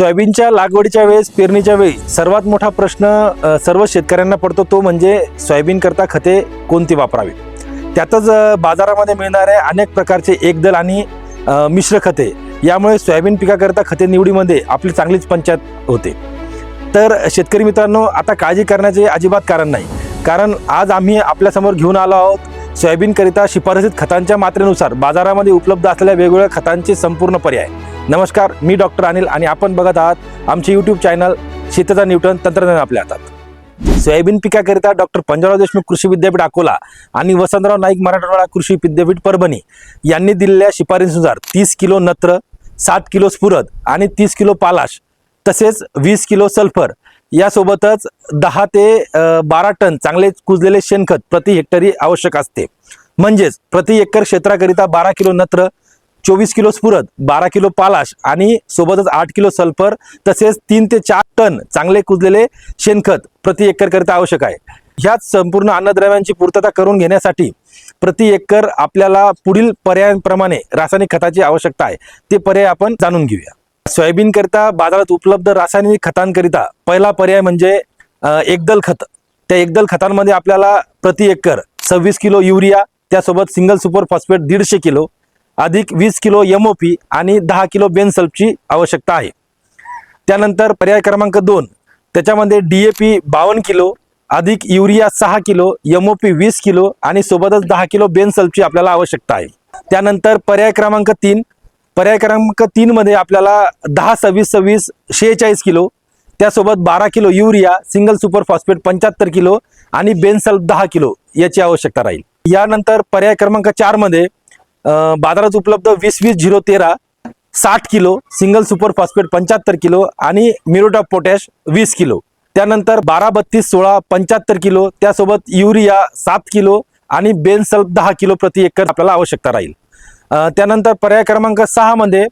सोयाबीनच्या लागवडीच्या वेळेस पेरणीच्या वेळी सर्वात मोठा प्रश्न सर्व शेतकऱ्यांना पडतो तो म्हणजे सोयाबीन करता खते कोणती वापरावी? त्यातच बाजारामध्ये मिळणारे अनेक प्रकारचे एकदल आणि मिश्र खते यामुळे सोयाबीन पिकाकरता खते निवडीमध्ये आपली चांगलीच पंचायत होते. तर शेतकरी मित्रांनो आता काळजी करण्याचे अजिबात कारण नाही. कारण आज आम्ही आपल्यासमोर घेऊन आलो आहोत सोयाबीनकरिता शिफारसीत खतांच्या मात्रेनुसार बाजारामध्ये उपलब्ध असलेल्या वेगवेगळ्या खतांचे संपूर्ण पर्याय. नमस्कार मी डॉक्टर अनिल आणि आपण बघत आहात आमचे यूट्यूब चॅनल शेतीचा न्यूटन तंत्रज्ञान आपल्या हातात. सोयाबीन पिकाकरिता डॉक्टर पंजाबराव देशमुख कृषी विद्यापीठ अकोला आणि वसंतराव नाईक मराठवाडा कृषी विद्यापीठ परभणी यांनी दिलेल्या शिफारसीनुसार तीस किलो नत्र सात किलो स्फुरद आणि तीस किलो पालाश तसेच वीस किलो सल्फर यासोबतच दहा ते बारा टन चांगले कुजलेले शेणखत प्रति हेक्टरी आवश्यक असते. म्हणजेच प्रति एकर क्षेत्राकरिता बारा किलो नत्र चोवीस किलो स्फुरद बारा किलो पालाश आणि सोबतच आठ किलो सल्फर तसेच तीन ते चार टन चांगले कुजलेले शेणखत प्रति एकरकरिता आवश्यक आहे. ह्याच संपूर्ण अन्नद्रव्यांची पूर्तता करून घेण्यासाठी प्रति एकर आपल्याला पुढील पर्यायांप्रमाणे रासायनिक खताची आवश्यकता आहे. ते पर्याय आपण जाणून घेऊया. सोयाबीनकरिता बाजारात उपलब्ध रासायनिक खतांकरिता पहिला पर्याय म्हणजे एकदल खत. त्या एकदल खतांमध्ये आपल्याला प्रति एकर सव्वीस किलो युरिया त्यासोबत सिंगल सुपर फॉस्फेट दीडशे किलो अधिक वीस किलो एम ओ पी आणि दहा किलो बेनसल्फची आवश्यकता आहे. त्यानंतर पर्याय क्रमांक दोन त्याच्यामध्ये डी ए पी बावन्न किलो अधिक युरिया सहा किलो एम ओ पी वीस किलो आणि सोबतच दहा किलो बेनसल्फची आपल्याला आवश्यकता आहे. त्यानंतर पर्याय क्रमांक तीन पर्याय क्रमांक तीनमध्ये आपल्याला दहा सव्वीस सव्वीस शेहेचाळीस किलो त्यासोबत बारा kilo urea single super phosphate पंच्याहत्तर किलो आणि बेनसल्फ दहा किलो याची आवश्यकता राहील. यानंतर पर्याय क्रमांक चारमध्ये बाजारात उपलब्ध वीस वीस झिरो तेरा साठ किलो सिंगल सुपर फॉस्फेट पंच्याहत्तर किलो आणि मिरोटा ऑफ पोटॅश वीस किलो. त्यानंतर बारा बत्तीस सोळा पंच्याहत्तर किलो त्यासोबत युरिया सात किलो आणि बेनसल्फ दहा किलो प्रति एकर आपल्याला आवश्यकता राहील. त्यानंतर पर्याय क्रमांक सहा मध्ये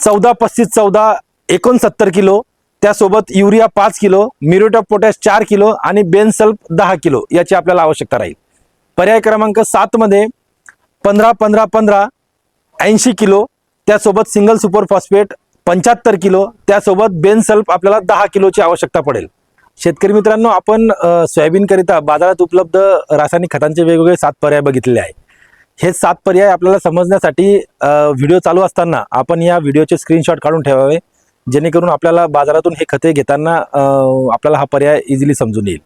चौदा पस्तीस चौदा एकोणसत्तर किलो त्यासोबत युरिया पाच किलो मिरोटा ऑफ पोटॅश चार किलो आणि बेनसल्फ दहा किलो याची आपल्याला आवश्यकता राहील. पर्याय क्रमांक सात मध्ये पंधरा पंधरा पंधरा ऐंशी किलो त्यासोबत सिंगल सुपर फॉस्फेट पंच्याहत्तर किलो त्यासोबत बेनसल्फ आपल्याला दहा किलोची आवश्यकता पडेल. शेतकरी मित्रांनो आपण सोयाबीनकरिता बाजारात उपलब्ध रासायनिक खतांचे वेगवेगळे सात पर्याय बघितलेले आहे हे सात पर्याय आपल्याला समजण्यासाठी व्हिडिओ चालू असताना आपण या व्हिडिओचे स्क्रीनशॉट काढून ठेवावे जेणेकरून आपल्याला बाजारातून हे खते घेताना आपल्याला हा पर्याय इझिली समजून येईल.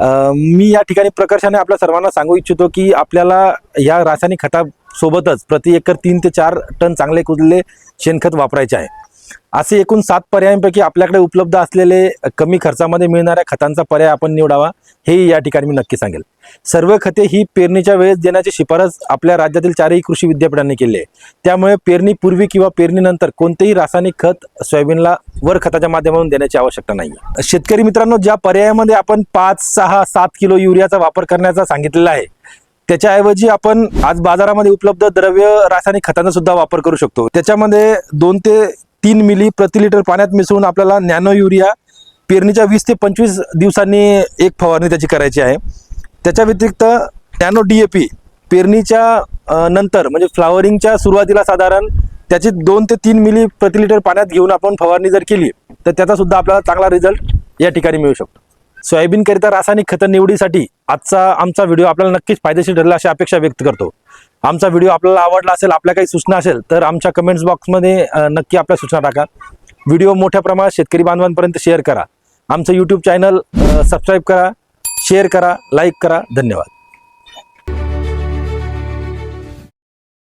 मी या ठिकाणी प्रकर्षाने आपल्या सर्वांना सांगू इच्छितो की आपल्याला या रासायनिक खतासोबतच प्रति एकर तीन ते चार टन चांगले कुजलेले शेणखत वापरायचे आहे. असे एकूण सात पर्यायांपैकी आपल्याकडे उपलब्ध असलेले कमी खर्चामध्ये मिळणाऱ्या खतांचा पर्याय आपण निवडावा हे या ठिकाणी मी नक्की सांगेल. सर्व खते ही पेरणीच्या वेळेस देण्याची शिफारस आपल्या राज्यातील चारही कृषी विद्यापीठांनी केली आहे. त्यामुळे पेरणीपूर्वी किंवा पेरणीनंतर कोणतेही रासायनिक खत सोयाबीनला वर खताच्या माध्यमातून देण्याची आवश्यकता नाही शेतकरी मित्रांनो ज्या पर्यायामध्ये आपण पाच सहा सात किलो युरियाचा वापर करण्याचा सांगितलेला आहे त्याच्याऐवजी आपण आज बाजारामध्ये उपलब्ध द्रव्य रासायनिक खतांचा सुद्धा वापर करू शकतो. त्याच्यामध्ये दोन ते तीन मिली प्रति लिटर पाण्यात मिसळून आपल्याला नॅनो युरिया पेरणीच्या वीस ते पंचवीस दिवसांनी एक फवारणी त्याची करायची आहे. त्याच्या व्यतिरिक्त नॅनो डी ए पी पेरणीच्या नंतर म्हणजे फ्लावरिंगच्या सुरुवातीला साधारण त्याची दोन ते तीन मिली प्रति लिटर पाण्यात घेऊन आपण फवारणी जर केली तर त्याचा सुद्धा आपल्याला चांगला रिझल्ट या ठिकाणी मिळू शकतो. सोयाबीनकरिता रासायनिक खतं निवडीसाठी आजचा आमचा व्हिडिओ आपल्याला नक्कीच फायदेशीर ठरला अशी अपेक्षा व्यक्त करतो. आमचा व्हिडिओ आपल्याला आवडला असेल आपल्या काही सूचना असेल तर आमच्या कमेंट्स बॉक्समध्ये नक्की आपल्या सूचना टाका. व्हिडिओ मोठ्या प्रमाणात शेतकरी बांधवांपर्यंत शेअर करा. आमचं यूट्यूब चॅनल सबस्क्राईब करा शेअर करा लाईक करा. धन्यवाद.